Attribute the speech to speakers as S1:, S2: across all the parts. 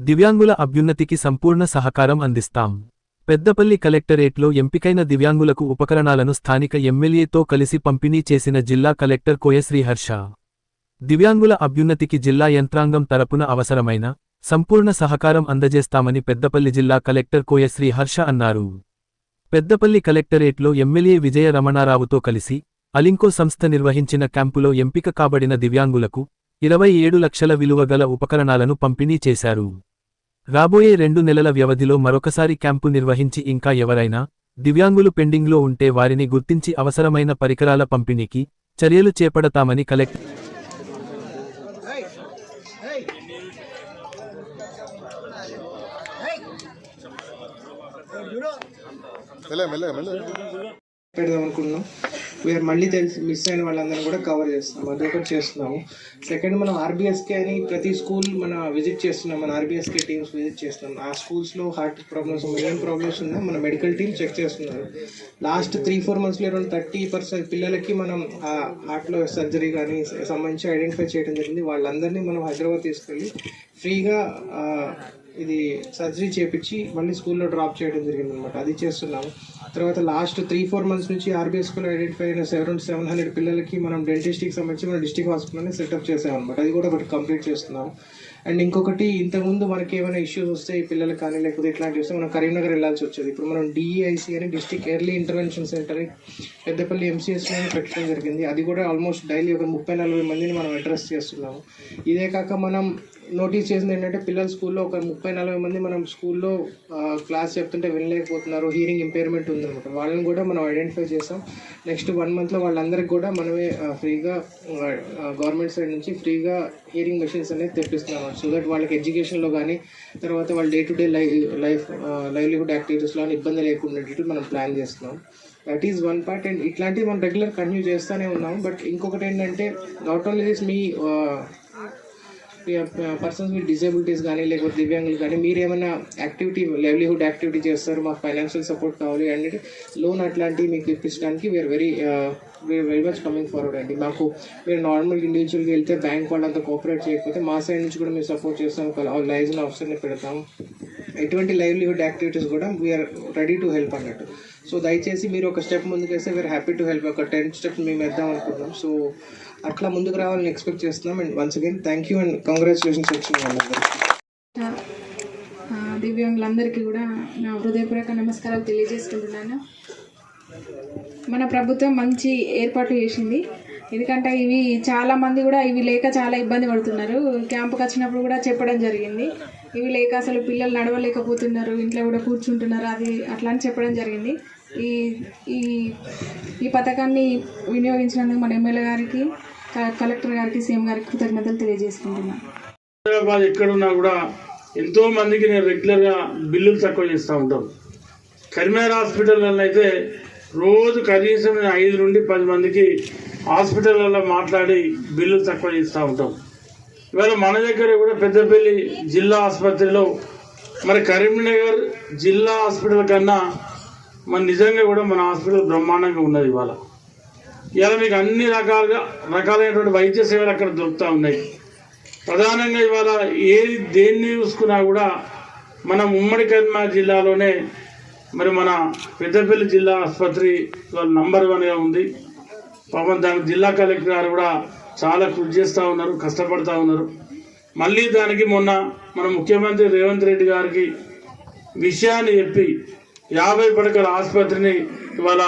S1: దివ్యాంగుల అభ్యున్నతికి సంపూర్ణ సహకారం అందిస్తాం. పెద్దపల్లి కలెక్టరేట్లో ఎంపికైన దివ్యాంగులకు ఉపకరణాలను స్థానిక ఎమ్మెల్యేతో కలిసి పంపిణీ చేసిన జిల్లా కలెక్టర్ కోయశ్రీహర్ష దివ్యాంగుల అభ్యున్నతికి జిల్లా యంత్రాంగం తరపున అవసరమైన సంపూర్ణ సహకారం అందజేస్తామని పెద్దపల్లి జిల్లా కలెక్టర్ కోయ శ్రీహర్ష అన్నారు. పెద్దపల్లి కలెక్టరేట్లో ఎమ్మెల్యే విజయ రమణారావుతో కలిసి అలింకో సంస్థ నిర్వహించిన క్యాంపులో ఎంపిక కాబడిన దివ్యాంగులకు ఇరవై ఏడు లక్షల విలువ గల ఉపకరణాలను పంపిణీ చేశారు. రాబోయే రెండు నెలల వ్యవధిలో మరొకసారి క్యాంపు నిర్వహించి ఇంకా ఎవరైనా దివ్యాంగులు పెండింగ్లో ఉంటే వారిని గుర్తించి అవసరమైన పరికరాల పంపిణీకి చర్యలు చేపడతామని కలెక్టర్
S2: పెడదాం అనుకున్నాం వీఆర్ మళ్ళీ తెలిసి మిస్ అయిన వాళ్ళందరినీ కూడా కవర్ చేస్తున్నాం. అది ఒకటి చేస్తున్నాము. సెకండ్ మనం ఆర్బీఎస్కే అని ప్రతి స్కూల్ మన విజిట్ చేస్తున్నాం. మన ఆర్బీఎస్కే టీమ్స్ విజిట్ చేస్తున్నాం. ఆ స్కూల్స్లో హార్ట్ ప్రాబ్లమ్స్ ఏం ప్రాబ్లమ్స్ ఉన్నా మన మెడికల్ టీమ్ చెక్ చేస్తున్నారు. లాస్ట్ త్రీ ఫోర్ మంత్స్లో అరౌండ్ థర్టీ పర్సెంట్ పిల్లలకి మనం ఆ హార్ట్లో సర్జరీ కానీ సంబంధించి ఐడెంటిఫై చేయడం జరిగింది. వాళ్ళందరినీ మనం హైదరాబాద్ తీసుకెళ్ళి ఫ్రీగా ఇది సర్జరీ చేపించి మళ్ళీ స్కూల్లో డ్రాప్ చేయడం జరిగింది అనమాట అది చేస్తున్నాము. తర్వాత లాస్ట్ త్రీ ఫోర్ మంత్స్ నుంచి ఆర్బీఐ స్కూల్ ఐడెంటిఫై అయిన సెవెన్ సెవెన్ హండ్రెడ్ పిల్లలకి మనం డెంటిస్ట్కి సంబంధించి మన డిస్టిక్ హాస్పిటల్ని సెటప్ చేసామన్నమాట అది కూడా ఒకటి కంప్లీట్ చేస్తున్నాము. అండ్ ఇంకొకటి ఇంతకుముందు మనకి ఏమైనా ఇష్యూస్ వస్తే ఈ కానీ లేకపోతే ఇట్లాంటివి వస్తే మనం కరీంనగర్ వెళ్ళాల్సి వచ్చేది. ఇప్పుడు మనం డిఈఐసి అని district early intervention centre Peddapalli ఎంసీఎస్లో పెట్టడం జరిగింది. అది కూడా ఆల్మోస్ట్ డైలీ ఒక ముప్పై నలభై మందిని మనం అడ్రస్ చేస్తున్నాము. ఇదే కాక మనం నోటీస్ చేసింది ఏంటంటే పిల్లల స్కూల్లో ఒక ముప్పై నలభై మంది మనం స్కూల్లో క్లాస్ చెప్తుంటే వినలేకపోతున్నారు. హీరింగ్ ఇంపైర్మెంట్ ఉందన్నమాట. వాళ్ళని కూడా మనం ఐడెంటిఫై చేసాం నెక్స్ట్ వన్ మంత్లో వాళ్ళందరికీ కూడా మనమే ఫ్రీగా గవర్నమెంట్ సైడ్ నుంచి ఫ్రీగా హియరింగ్ మెషిన్స్ అనేది తెప్పిస్తున్నాం. సో దట్ వాళ్ళకి ఎడ్యుకేషన్లో కానీ తర్వాత వాళ్ళ day to day life life livelihood యాక్టివిటీస్లో ఇబ్బంది లేకుండా మనం ప్లాన్ చేస్తున్నాం. That is one part and ఇట్లాంటివి మనం రెగ్యులర్ కంటిన్యూ చేస్తూనే ఉన్నాం బట్ ఇంకొకటి ఏంటంటే నాట్ ఓన్లీ దిస్ మీ పర్సన్స్ విత్ డిజేబిలిటీస్ కానీ లేకపోతే దివ్యాంగులు కానీ మీరు ఏమైనా యాక్టివిటీ లైవ్లీహుడ్ యాక్టివిటీ చేస్తారు మాకు ఫైనాన్షియల్ సపోర్ట్ కావాలి అండ్ లోన్ అట్లాంటివి మీకు ఇప్పించడానికి we are very we are very much coming forward అండి. మాకు మీరు నార్మల్ ఇండివిజువల్గా వెళ్తే బ్యాంక్ వాళ్ళు అంత కోఆపరేట్ చేయకపోతే మా సైడ్ నుంచి కూడా మేము సపోర్ట్ చేస్తాం ఒక లైజన్ ఆఫీసర్ని పెడతాం. ఎటువంటి లైవ్లీహుడ్ యాక్టివిటీస్ కూడా we are ready to help అన్నట్టు. సో దయచేసి మీరు ఒక step ముందుకేస్తే we are happy to help ఒక టెన్ స్టెప్స్ మేము వేద్దాం అనుకుంటున్నాం. సో అట్లా ముందుకు రావాలని ఎక్స్పెక్ట్ చేస్తున్నాం. And once again thank you and congratulations వచ్చిన వాళ్ళందరికీ
S3: దివ్యాంగులందరికీ కూడా నా హృదయపూర్వక నమస్కారాలు తెలియజేసుకుంటున్నాను. మన ప్రభుత్వం మంచి ఏర్పాటు చేసింది. ఎందుకంటే ఇవి చాలా మంది కూడా ఇవి లేక చాలా ఇబ్బంది పడుతున్నారు. క్యాంపుకి వచ్చినప్పుడు కూడా చెప్పడం జరిగింది. ఇవి లేక అసలు పిల్లలు నడవలేకపోతున్నారు. ఇంట్లో కూడా కూర్చుంటున్నారు. అది అట్లా అని చెప్పడం జరిగింది. ఈ ఈ ఈ పథకాన్ని వినియోగించినందుకు మన ఎమ్మెల్యే గారికి కలెక్టర్ గారికి సీఎం గారికి కృతజ్ఞతలు తెలియజేసుకుంటున్నాను
S4: హైదరాబాద్ ఎక్కడున్నా కూడా ఎంతో మందికి నేను రెగ్యులర్గా బిల్లులు తక్కువ చేస్తూ ఉంటాం. కరీంనగర్ హాస్పిటల్లో అయితే రోజు కనీసం నేను ఐదు నుండి పది మందికి హాస్పిటల్లో మాట్లాడి బిల్లులు తక్కువ చేస్తూ ఉంటాం. ఇవాళ మన దగ్గర కూడా పెద్దపల్లి జిల్లా ఆసుపత్రిలో మరి కరీంనగర్ జిల్లా హాస్పిటల్ కన్నా మన నిజంగా కూడా మన హాస్పిటల్ బ్రహ్మాండంగా ఉన్నది ఇవాళ. ఇవాళ మీకు అన్ని రకాలుగా రకాలైనటువంటి వైద్య సేవలు అక్కడ దొరుకుతూ ఉన్నాయి. ప్రధానంగా ఇవాళ ఏది దేన్ని చూసుకున్నా కూడా మన ఉమ్మడి కర్మా జిల్లాలోనే మరి మన పెద్దపల్లి జిల్లా ఆసుపత్రి ఇవాళ నంబర్ వన్గా ఉంది. పాపం దానికి జిల్లా కలెక్టర్ గారు కూడా చాలా కృషి చేస్తూ ఉన్నారు కష్టపడుతూ ఉన్నారు. మళ్ళీ దానికి మొన్న మన ముఖ్యమంత్రి రేవంత్ రెడ్డి గారికి విషయాన్ని చెప్పి యాభై పడకల ఆసుపత్రిని ఇవాళ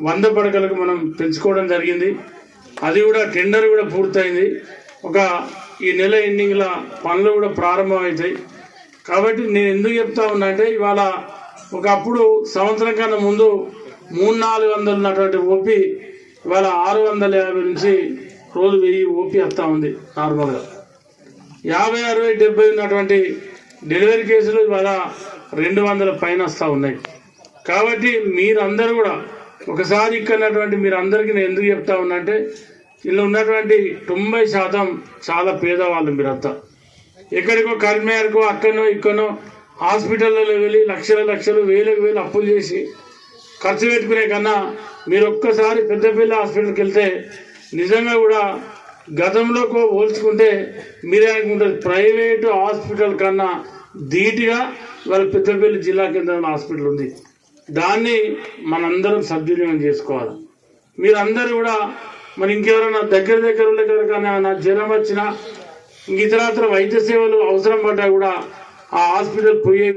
S4: వంద పడకలకు మనం పెంచుకోవడం జరిగింది. అది కూడా టెండర్ కూడా పూర్తయింది. ఒక ఈ నెల ఎండింగ్ల పనులు కూడా ప్రారంభమవుతాయి. కాబట్టి నేను ఎందుకు చెప్తా ఉన్నా అంటే ఇవాళ ఒకప్పుడు సంవత్సరం కన్నా ముందు మూడు నాలుగు వందలు ఉన్నటువంటి ఓపి ఇవాళ ఆరు వందల యాభై నుంచి రోజు వెయ్యి ఓపి వస్తూ ఉంది నార్మల్గా. యాభై అరవై డెబ్బై ఉన్నటువంటి డెలివరీ కేసులు ఇవాళ రెండు వందల పైన వస్తూ ఉన్నాయి. కాబట్టి మీరందరూ కూడా ఒకసారి ఇక్కడ ఉన్నటువంటి మీరందరికీ నేను ఎందుకు చెప్తా ఉన్నా అంటే ఉన్నటువంటి తొంభై శాతం చాలా పేదవాళ్ళు మీరంతా. ఎక్కడికో కరీంనగర్కో అక్కడనో ఇక్కడనో హాస్పిటల్లో వెళ్ళి లక్షల లక్షలు వేలకు వేలు అప్పులు చేసి ఖర్చు పెట్టుకునే కన్నా మీరు ఒక్కసారి పెద్దపల్లి హాస్పిటల్కి వెళ్తే నిజంగా కూడా గతంలో పోల్చుకుంటే మీరే అనుకుంటారు ప్రైవేటు హాస్పిటల్ కన్నా ధీటుగా వాళ్ళ పెద్దపల్లి జిల్లా కేంద్రంలో హాస్పిటల్ ఉంది. దాన్ని మనందరం సద్వినియోగం చేసుకోవాలి. మీరందరూ కూడా మరి ఇంకెవరైనా దగ్గర దగ్గర ఉండే కన్నా జ్వరం వచ్చినా ఇంక ఇతరత్ర వైద్య సేవలు అవసరం పడ్డా కూడా ఆ హాస్పిటల్ పోయే